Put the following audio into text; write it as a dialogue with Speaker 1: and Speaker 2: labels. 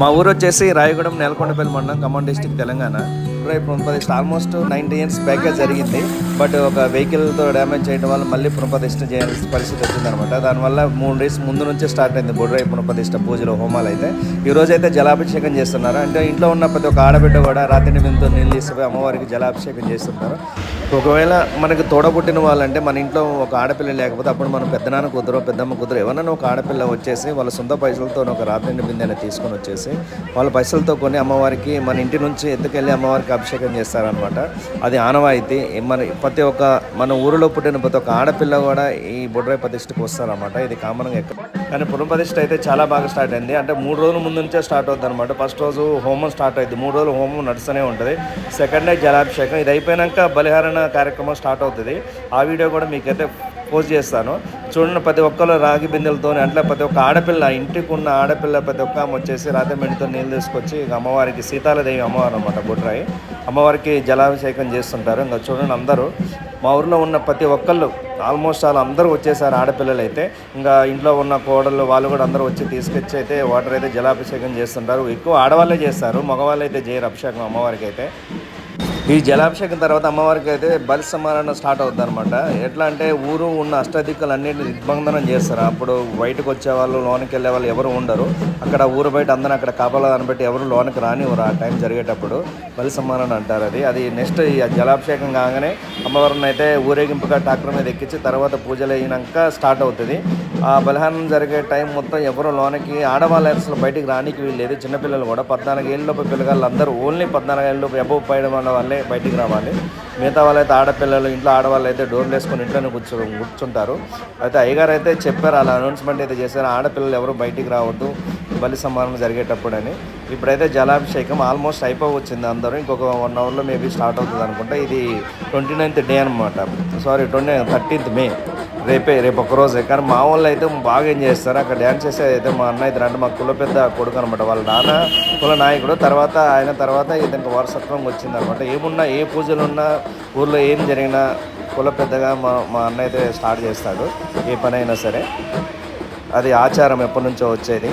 Speaker 1: మా ఊరు వచ్చేసి రాయగూడెం నెలకొండపల్లి మండలం ఖమ్మం డిస్టిక్ తెలంగాణ. రేపు పునఃప్రతిష్ఠ ఆల్మోస్ట్ నైన్టీ ఇయర్స్ బ్యాక్గా జరిగింది. బట్ ఒక వెహికల్తో డ్యామేజ్ చేయడం వల్ల మళ్ళీ పునఃప్రతిష్ఠ చేయాల్సిన పరిస్థితి వచ్చిందనమాట దానివల్ల మూడు డేస్ ముందు నుంచే స్టార్ట్ అయింది బొడ్రాయి పునఃప్రతిష్ఠ పూజలు హోమాలు అయితే. ఈ అయితే జలాభిషేకం చేస్తున్నారు. అంటే ఇంట్లో ఉన్న ప్రతి ఒక్క ఆడబిడ్డ కూడా రాత్రి బిందుతో నీళ్ళు తీసుకుపోయి అమ్మవారికి జలాభిషేకం చేస్తుంటారు ఒకవేళ మనకి తోడబుట్టిన వాళ్ళంటే మన ఇంట్లో ఒక ఆడపిల్ల లేకపోతే అప్పుడు మనం పెద్దనాన్న కూతురు పెద్దమ్మ కూతురు ఎవరైనా ఒక ఆడపిల్ల వచ్చేసి వాళ్ళ సొంత పైసలతో ఒక రాత్రి బిందెని తీసుకొని వచ్చేసి వాళ్ళ పైసలతో కొని అమ్మవారికి మన ఇంటి నుంచి ఎత్తుకెళ్ళి అమ్మవారికి అభిషేకం చేస్తారనమాట అది ఆనవాయితీ. మన ప్రతి ఒక్క మన ఊరిలో పుట్టిన ప్రతి ఒక్క ఆడపిల్ల కూడా ఈ బొడ్రాయి ప్రతిష్టకు వస్తారనమాట ఇది కామన్గా ఎక్కడ కానీ పునఃప్రతిష్ఠ అయితే చాలా బాగా స్టార్ట్ అయింది. అంటే మూడు రోజుల ముందు నుంచే స్టార్ట్ అవుతుంది అనమాట ఫస్ట్ రోజు హోమం స్టార్ట్ అయింది. మూడు రోజులు హోమం నడుస్తూనే ఉంటుంది. సెకండ్ డే జలాభిషేకం. ఇది అయిపోయాక బలిహారణ కార్యక్రమం స్టార్ట్ అవుతుంది. ఆ వీడియో కూడా మీకైతే పోస్ట్ చేస్తాను. చూడండి ప్రతి ఒక్కరు రాగి బిందెలతో అట్లా ప్రతి ఒక్క ఆడపిల్ల ఇంటికి ఉన్న ఆడపిల్ల ప్రతి ఒక్క ఆమె వచ్చేసి రాతి మెండితో నీళ్ళు తీసుకొచ్చి ఇక అమ్మవారికి సీతాలదేవి అమ్మవారు అనమాట బొడ్రాయి. అమ్మవారికి జలాభిషేకం చేస్తుంటారు. ఇంకా చూడండి అందరూ మా ఊర్లో ఉన్న ప్రతి ఒక్కళ్ళు ఆల్మోస్ట్ వాళ్ళు అందరూ వచ్చేసారు ఆడపిల్లలు అయితే ఇంకా ఇంట్లో ఉన్న కోడళ్ళు వాళ్ళు కూడా అందరూ వచ్చి తీసుకొచ్చి అయితే వాటర్ అయితే జలాభిషేకం చేస్తుంటారు. ఎక్కువ ఆడవాళ్ళే చేస్తారు మగవాళ్ళు అయితే చేయరు అభిషేకం అమ్మవారికి అయితే ఈ జలాభిషేకం తర్వాత అమ్మవారికి అయితే బలి సమారణ స్టార్ట్ అవుతుంది అనమాట ఎట్లా అంటే ఊరు ఉన్న అష్టదిక్కులు అన్నింటిని దిగ్బంధనం చేస్తారు. అప్పుడు బయటకు వచ్చే వాళ్ళు లోనికి వెళ్ళే వాళ్ళు ఎవరు ఉండరు. అక్కడ ఊరు బయట అందరూ అక్కడ కాపలా దాన్ని బట్టి ఎవరు లోనికి రానివ్వరు ఆ టైం జరిగేటప్పుడు. బలి సమారణ అంటారు అది. అది నెక్స్ట్ ఈ జలాభిషేకం కాగానే అమ్మవారిని అయితే ఊరేగింపుగా ట్రాక్టర్ మీద ఎక్కించి తర్వాత పూజలు అయినాక స్టార్ట్ అవుతుంది. ఆ బలిహానం జరిగే టైం మొత్తం ఎవరు లోనికి ఆడవాళ్ళ అసలు బయటికి రానికి లేదు చిన్నపిల్లలు కూడా పద్నాలుగు ఏళ్ళలోపు పిల్లగాళ్ళు అందరూ ఓన్లీ పద్నాలుగు ఏళ్ళలోపు అబౌవ్ పైన వాళ్ళ వాళ్ళే బయటికి రావాలి. మిగతా వాళ్ళైతే ఆడపిల్లలు ఇంట్లో ఆడవాళ్ళు అయితే డోర్లు వేసుకొని ఇంట్లోనే కూర్చో కూర్చుంటారు. అయితే అయ్యగారు అయితే చెప్పారు అలా అనౌన్స్మెంట్ అయితే చేశారు ఆడపిల్లలు ఎవరు బయటికి రావద్దు బలి సంహారం జరిగేటప్పుడు అని ఇప్పుడైతే జలాభిషేకం ఆల్మోస్ట్ అయిపోవచ్చింది అందరూ. ఇంకొక వన్ అవర్లో మేబీ స్టార్ట్ అవుతుంది అనుకుంటా. ఇది ట్వంటీ నైన్త్ డే అనమాట సారీ ట్వంటీ థర్టీన్త్ మే రేపే రేపు ఒక రోజే. కానీ మా వాళ్ళు అయితే బాగా ఎంజాయ్ చేస్తారు. అక్కడ డ్యాన్స్ చేసేది అయితే మా అన్న ఇద్దరు అంటే మా కుల పెద్ద కొడుకు అనమాట వాళ్ళ నాన్న కుల నాయకుడు. తర్వాత ఆయన తర్వాత ఇతనికి వారసత్వం వచ్చింది అనమాట ఏమున్నా ఏ పూజలు ఉన్నా ఊర్లో ఏం జరిగినా కుల పెద్దగా మా మా అన్న అయితే స్టార్ట్ చేస్తాడు. ఏ పనైనా సరే. అది ఆచారం ఎప్పటి నుంచో వచ్చేది.